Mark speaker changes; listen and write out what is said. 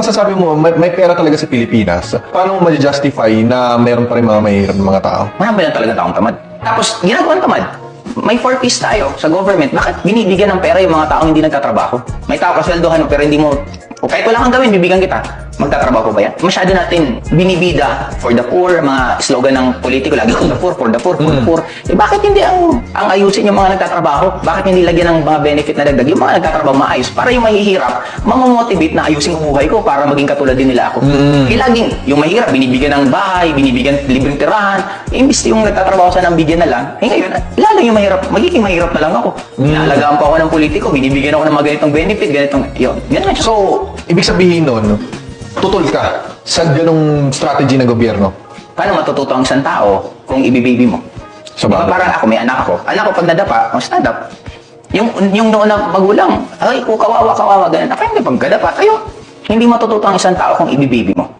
Speaker 1: Masasabi mo, may, may pera talaga sa Pilipinas. Paano mo ma-justify na meron pa rin mga mahirap na mga tao?
Speaker 2: Marami lang talaga taong tamad. Tapos, ginagawa ng tamad. May four piece tayo sa government. Bakit binibigyan ng pera yung mga taong hindi nagtatrabaho? May tao kasweldohan pero hindi mo... O kahit wala kang gawin, bibigyan kita. Magtatrabaho pa ba yan? Masyado natin binibida for the poor, mga slogan ng politiko, lagi for the poor, for the poor, for the poor. Eh bakit hindi ang, ang ayusin yung mga nagtatrabaho? Bakit hindi lagyan ng mga benefit na dagdag yung mga nagtatrabaho maayos para yung mahihirap, mamomotivate na ayusin ang buhay ko para maging katulad din nila ako. Eh laging, yung mahirap, binibigyan ng bahay, binibigyan libreng tirahan, eh, imbis yung nagtatrabaho sa nang bigyan na lang, eh ngayon, lalo yung mahirap, magiging mahirap na lang ako. Inaalagaan pa ako ng politiko, binibigyan ako ng mga ganitong benefit, ganitong, yun, ganun. So,
Speaker 1: So, ibig sabihin nun, tutol ka sa ganong strategy ng gobyerno.
Speaker 2: paano matututo ang isang tao kung ibibaby mo?
Speaker 1: Sa
Speaker 2: Diba, parang ako, may anak ako. Anak ko pag nadapa, oh, stand up. Yung, yung noon na magulang, ay, kung kawawa, kawawa, ganun. Ako hindi, pag nadapa, tayo. Hindi matututo ang isang tao kung ibibaby mo.